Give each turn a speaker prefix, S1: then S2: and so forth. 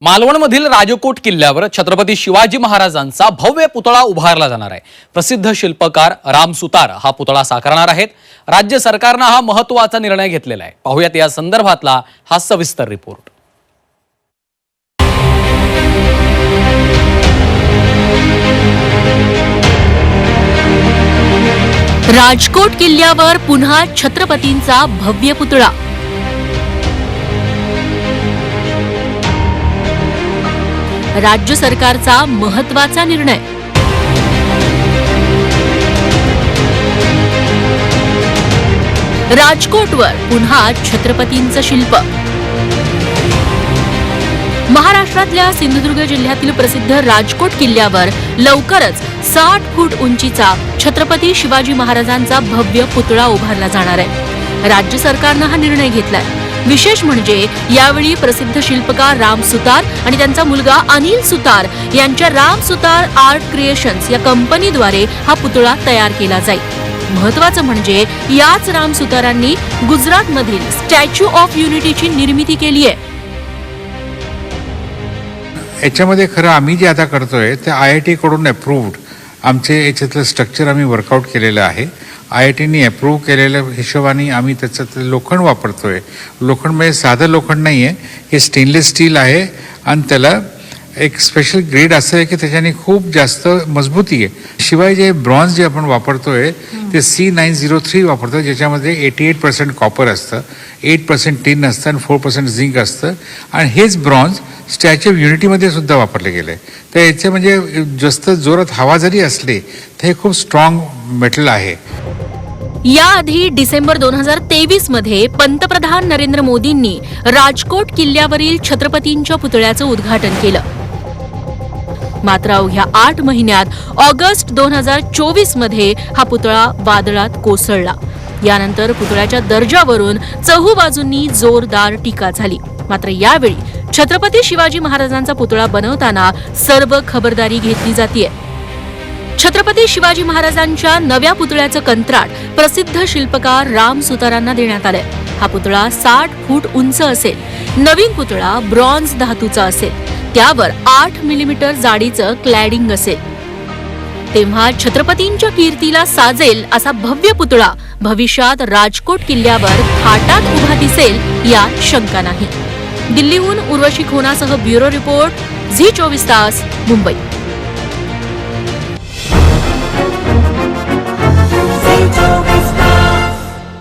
S1: मालवणमधील राजकोट किल्ल्यावर छत्रपती शिवाजी महाराजांचा भव्य पुतळा उभारला जाणार आहे. प्रसिद्ध शिल्पकार राम सुतार हा पुतळा साकारणार आहेत. राज्य सरकारनं हा महत्त्वाचा निर्णय घेतलेला आहे. पाहूयात या संदर्भातला हा सविस्तर रिपोर्ट.
S2: राजकोट किल्ल्यावर पुन्हा छत्रपतींचा भव्य पुतळा. राज्य सरकारचा महत्त्वाचा निर्णय. राजकोटवर पुन्हा छत्रपतींचं शिल्प. महाराष्ट्रातल्या सिंधुदुर्ग जिल्ह्यातील प्रसिद्ध राजकोट किल्ल्यावर लवकरच साठ फूट उंचीचा छत्रपती शिवाजी महाराजांचा भव्य पुतळा उभारला जाणार आहे. राज्य सरकारनं हा निर्णय घेतलाय. विशेष म्हणजे यावेळी प्रसिद्ध शिल्पकार राम सुतार आणि त्यांचा मुलगा अनिल सुतार यांच्या राम सुतार आर्ट क्रिएशन्स या कंपनीद्वारे हा पुतळा तयार केला जाईल महत्वाचं म्हणजे याच राम सुतारांनी गुजरातमधील स्टॅच्यू ऑफ युनिटीची निर्मिती केली आहे.
S3: याच्यामध्ये खरं आम्ही जे आता करतोय ते आय आय टीकडून अप्रूव्ड आमचे याच्यातलं स्ट्रक्चर आम्ही वर्कआउट केलेलं आहे. आय आय टीनी अप्रूव्ह केलेल्या हिशोबाने आम्ही त्याचं लोखंड वापरतोय. लोखंड म्हणजे साधं लोखंड नाही आहे हे स्टेनलेस स्टील आहे आणि त्याला एक स्पेशल ग्रेड असं आहे की त्याच्याने खूप जास्त मजबूती आहे. शिवाय जे ब्रॉन्झ जे आपण वापरतोय ते सी नाईन झिरो थ्री वापरतोय ज्याच्यामध्ये एटी एट पर्सेंट कॉपर असतं एट पर्सेंट टिन असतं आणि फोर पर्सेंट झिंक असतं. आणि हेच ब्रॉन्झ स्टॅच्यू ऑफ युनिटीमध्ये सुद्धा वापरले गेले. तर याचे म्हणजे जास्त जोरात हवा जरी असली तर हे खूप स्ट्रॉंग मेटल आहे.
S2: याआधी डिसेंबर दोन हजार तेवीसमध्ये पंतप्रधान नरेंद्र मोदींनी राजकोट किल्ल्यावरील छत्रपतींच्या पुतळ्याचं उद्घाटन केलं. मात्र अवघ्या आठ महिन्यात ऑगस्ट दोन हजार चोवीसमध्ये हा पुतळा वादळात कोसळला. यानंतर पुतळ्याच्या दर्जावरून चहूबाजूंनी जोरदार टीका झाली. मात्र यावेळी छत्रपती शिवाजी महाराजांचा पुतळा बनवताना सर्व खबरदारी घेतली जातीये. छत्रपती शिवाजी महाराजांच्या नव्या पुतळ्याचं कंत्राट प्रसिद्ध शिल्पकार राम सुतारांना देण्यात आलंय. हा पुतळा साठ फूट उंच असेल. नवीन पुतळा ब्रॉन्झ धातूचा असेल. त्यावर आठ मिलीमीटर जाडीचं क्लॅडिंग असेल. तेव्हा छत्रपतींच्या कीर्तीला साजेल असा भव्य पुतळा भविष्यात राजकोट किल्ल्यावर थाटात उभा दिसेल यात शंका नाही. दिल्लीहून उर्वशी खोनासह ब्युरो रिपोर्ट झी चोवीस तास मुंबई.